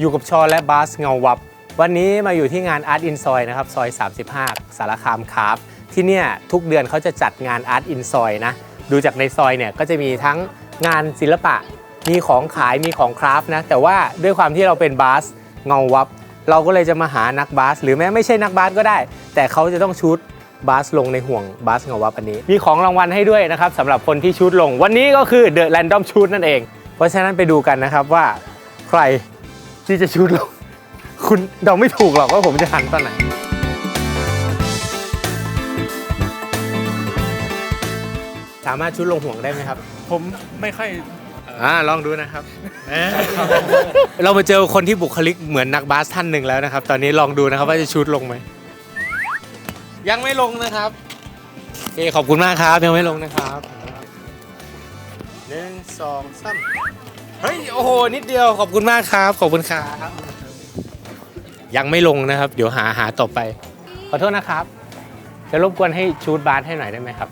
อยู่กับชอและบาสเงาวับ วันนี้มาอยู่ที่งาน Art in ซอยนะครับซอย 35 สารคามคราฟที่เนี่ยทุกเดือนเขาจะจัดงาน Art in ซอยนะ ดูจากในซอยเนี่ยก็จะมีทั้งงานศิลปะ มีของขายมีของคราฟต์นะ แต่ว่าด้วยความที่เราเป็นบาสเงาวับ เราก็เลยจะมาหานักบาส หรือแม้ไม่ใช่นักบาสก็ได้ แต่เขาจะต้องชุดบาสลงในห่วงบาสเงาวับอันนี้ มีของรางวัลให้ด้วยนะครับสำหรับคนที่ชุดลง วันนี้ก็คือเดอะแรนดอมชุดนั่นเอง เพราะฉะนั้นไปดูกันนะครับว่าใคร ที่จะชุดลงคุณเดาไม่ถูกหรอกว่าผมจะหันตอนไหน สามารถชุดลงห่วงได้ไหมครับ ผมไม่ค่อยอ่าลองดูนะครับ เรามาเจอคนที่บุคลิกเหมือนนักบาสท่านหนึ่งแล้วนะครับ ตอนนี้ลองดูนะครับว่าจะชุดลงไหม ยังไม่ลงนะครับโอเคขอบคุณมากครับ ยังไม่ลงนะครับหนึ่งสองสาม เฮ้ยโอ้โหนิดเดียวขอบคุณมากครับขอบคุณครับยังไม่ลงนะครับ เดี๋ยวหาหาต่อไป ขอโทษนะครับ จะรบกวนให้ชูดบาสให้หน่อยได้ไหมครับ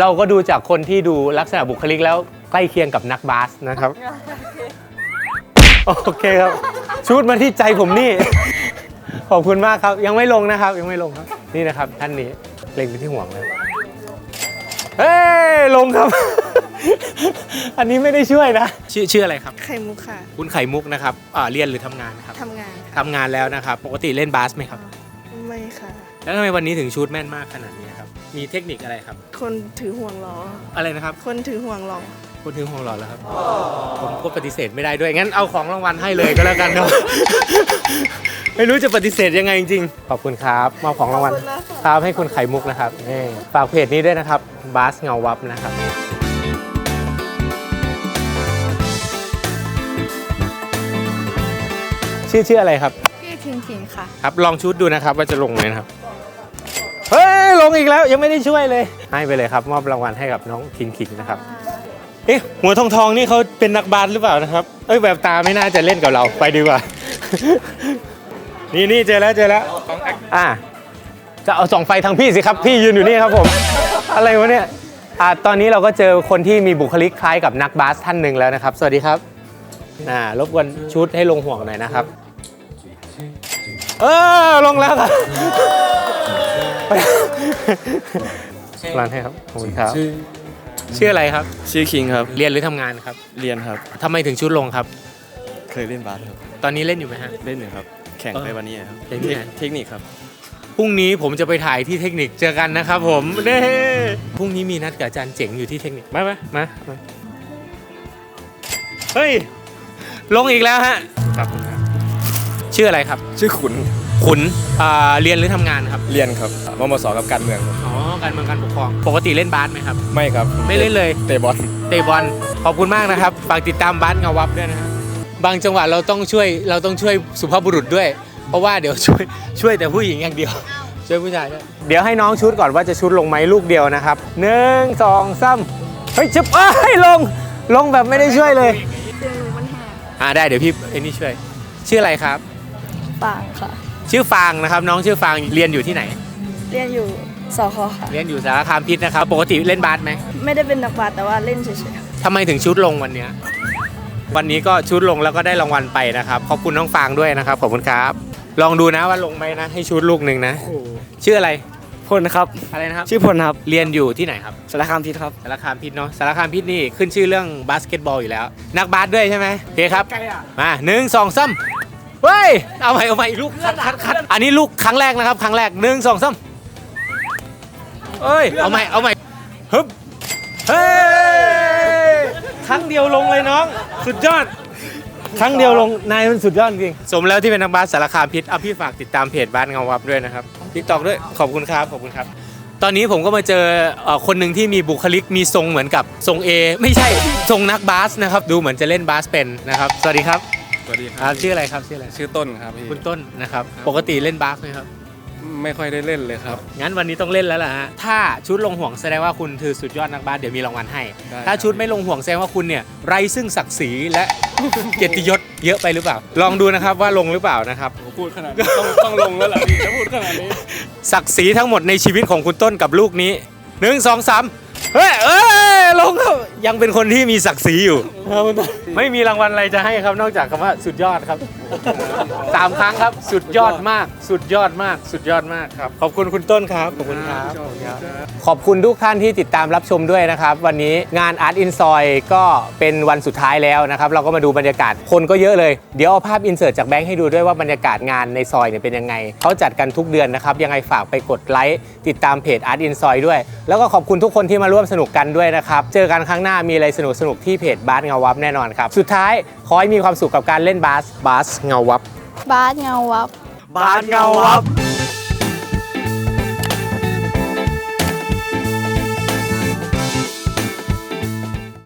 เราก็ดูจากคนที่ดูลักษณะบุคลิกแล้วใกล้เคียงกับนักบาสนะครับ โอเคครับ ชูดมาที่ใจผมนี่ ขอบคุณมากครับ ยังไม่ลงนะครับ ยังไม่ลงครับ นี่นะครับ ท่านนี้เล็งไปที่ห่วงเลยเฮ้ยลงครับ อันนี้ไม่ได้ช่วยนะ ชื่อชื่ออะไรครับ ไข่มุกค่ะคุณไข่มุกนะครับอ่าเรียนหรือทำงานครับทำงานค่ะทำงานแล้วนะครับ ปกติเล่นบาสไหมครับ ไม่ค่ะ แล้วทำไมวันนี้ถึงชูดแม่นมากขนาดนี้ครับ มีเทคนิคอะไรครับ คนถือห่วงล้อ อะไรนะครับ คนถือห่วงล้อพูดถึงห่วงหลอดแล้วครับ ผมก็ปฏิเสธไม่ได้ด้วย งั้นเอาของรางวัลให้เลยก็แล้วกันครับ ไม่รู้จะปฏิเสธยังไงจริงๆ ขอบคุณครับ มอบของรางวัลครับให้คุณไข่มุกนะครับนี่ฝากเพจนี้ด้วยนะครับ บาสเงาวับนะครับ ชื่อชื่ออะไรครับพี่คิงคิงค่ะ ครับลองชุดดูนะครับว่าจะลงไหมนะครับ เฮ้ยลงอีกแล้วยังไม่ได้ช่วยเลย ให้ไปเลยครับ มอบรางวัลให้กับน้องคิงคิงนะครับ เอ๊ะหัวทองทองนี่เขาเป็นนักบาสหรือเปล่านะครับ เอ้ยแบบตาไม่น่าจะเล่นกับเราไปดีกว่า นี่นี่เจอแล้วเจอแล้วอ่าจะเอาส่องไฟทางพี่สิครับ พี่ยืนอยู่นี่ครับผม อะไรวะเนี่ยอ่าตอนนี้เราก็เจอคนที่มีบุคลิกคล้ายกับนักบาสท่านหนึ่งแล้วนะครับ สวัสดีครับอ่ารบกวนชุดให้ลงห่วงหน่อยนะครับ เออลงแล้วครับไปร้านให้ครับขอบคุณครับชื่อชื่ออะไรครับ ชื่อคิงครับ เรียนหรือทำงานครับเรียนครับ ทำไมถึงชุดลงครับ เคยเล่นบาสครับตอนนี้เล่นอยู่ไหมฮะ เล่นอยู่ครับ แข่งเออไปวันนี้ครับแข่งที่ไหน เทคนิคครับพรุ่งนี้ผมจะไปถ่ายที่เทคนิคเจอกันนะครับผมเน่พรุ่งนี้มีนัดกับอาจารย์เจ๋งอยู่ที่เทคนิคมาไหมมามาเฮ้ยลงอีกแล้วฮะครับ ชื่ออะไรครับ ชื่อขุนขุนอ่าเรียนหรือทำงานครับเรียนครับมมสกับการเมืองครับอ๋อการเมืองการปกครอง ปกติเล่นบาสไหมครับ ไม่ครับไม่เล่นเลย เตะบอลเตะบอลขอบคุณมากนะครับฝากติดตามบาสเงาวับด้วยนะครับบางจังหวะเราต้องช่วยเราต้องช่วยสุภาพบุรุษด้วย เพราะว่าเดี๋ยวช่วยช่วยแต่ผู้หญิงอย่างเดียว ช่วยผู้ชายด้วยเดี๋ยวให้น้องชุดก่อนว่าจะชุดลงไหมลูกเดียวนะครับหนึ่งสองสามเฮ้ยจึบเอ้ยลงลงแบบไม่ได้ช่วยเลยเสียงหนูมันแหบอ่าได้เดี๋ยวพี่เอ็นนี่ช่วย ชื่ออะไรครับ ปางค่ะ ชื่อฟางนะครับน้องชื่อฟางเรียนอยู่ที่ไหน เรียนอยู่สคค่ะ เรียนอยู่สารคามพิษนะครับ ปกติเล่นบาสไหมไม่ได้เป็นนักบาสแต่ว่าเล่นเฉยๆค่ะทำไมถึงชุดลงวันเนี้ยวันนี้ก็ชุดลงแล้วก็ได้รางวัลไปนะครับ ขอบคุณน้องฟางด้วยนะครับขอบคุณครับ ลองดูนะว่าลงไหมนะ ให้ชุดลูกหนึ่งนะชื่ออะไรพลครับ อะไรนะครับชื่อพลครับเรียนอยู่ที่ไหนครับสารคามพิษครับสารคามพิษเนาะสารคามพิษนี่ขึ้นชื่อเรื่องบาสเกตบอลอยู่แล้ว นักบาสด้วยใช่ไหมโอเคครับมาหนึ่งสองสาม เฮ้ย เอาใหม่เอาใหม่ลูกคัดคัดคัดอันนี้ลูกครั้งแรกนะครับ ครั้งแรกหนึ่งสองสามเอ้ย เอาใหม่เอาใหม่ฮึบเฮ้ย ครั้งเดียวลงเลยน้อง สุดยอด ครั้งเดียวลง นายมันสุดยอดจริง สมแล้วที่เป็นนักบาสสารคามพิษเอาพี่ฝากติดตามเพจบ้านเงาวับด้วยนะครับทิกตอกด้วย ขอบคุณครับ ขอบคุณครับ ตอนนี้ผมก็มาเจอเอ่อคนหนึ่งที่มีบุคลิกมีทรงเหมือนกับทรง A ไม่ใช่ทรงนักบาสนะครับ ดูเหมือนจะเล่นบาสเป็นนะครับ สวัสดีครับ สวัสดีคครัรับบชื่ออะไรครับชื่ออะไรชื่อต้นครับพี่ คุณต้นนะครับ ปกติเล่นบาสไหมครับ ไม่ค่อยได้เล่นเลยครับ งั้นวันนี้ต้องเล่นแล้วล่ะฮะ ถ้าชุดลงห่วงแสดงว่าคุณคือสุดยอดนักบาสเดี๋ยวมีรางวัลให้ ได้ถ้าชุดไม่ลงห่วงแสดงว่าคุณเนี่ยไร้ซึ่งศักดิ์ศรีและ เกียรติยศเยอะไปหรือเปล่า ลองดูนะครับว่าลงหรือเปล่านะครับพูดขนาดนี้ต้องต้องลงแล้วล่ะพี่จะพูดขนาดนี้ ศักดิ์ศรีทั้งหมดในชีวิตของคุณต้นกับลูกนี้หนึ่งสองสามเฮ้ยเอ้ยลงครับยังเป็นคนที่มีศักดิ์ศรีอยู่โอ้ครับคุณต้นไม่มีรางวัลอะไรจะให้ครับนอกจากคำว่าสุดยอดครับสามครั้งครับ สุดยอดมาก สุดยอดมาก สุดยอดมากครับ ขอบคุณคุณต้นครับ ขอบคุณครับ ขอบคุณทุกท่านที่ติดตามรับชมด้วยนะครับ วันนี้งาน Art in Soy ก็เป็นวันสุดท้ายแล้วนะครับ เราก็มาดูบรรยากาศคนก็เยอะเลย เดี๋ยวเอาภาพอินเสิร์ตจากแบงค์ให้ดูด้วยว่าบรรยากาศงานในซอยเนี่ยเป็นยังไงเขาจัดกันทุกเดือนนะครับยังไงฝากไปกดไลค์ติดตามเพจ Art in Soy ด้วย แล้วก็ขอบคุณทุกคนที่มาร่วมสนุกกันด้วยนะครับเจอกันครั้งหน้ามีอะไรสนุกสนุกๆที่เพจบาสเงาวับแน่นอนครับ สุดท้ายขอให้มีความสุขกับการเล่นบาสบาสเงาวับบาสเงาวับบาสเงาวับ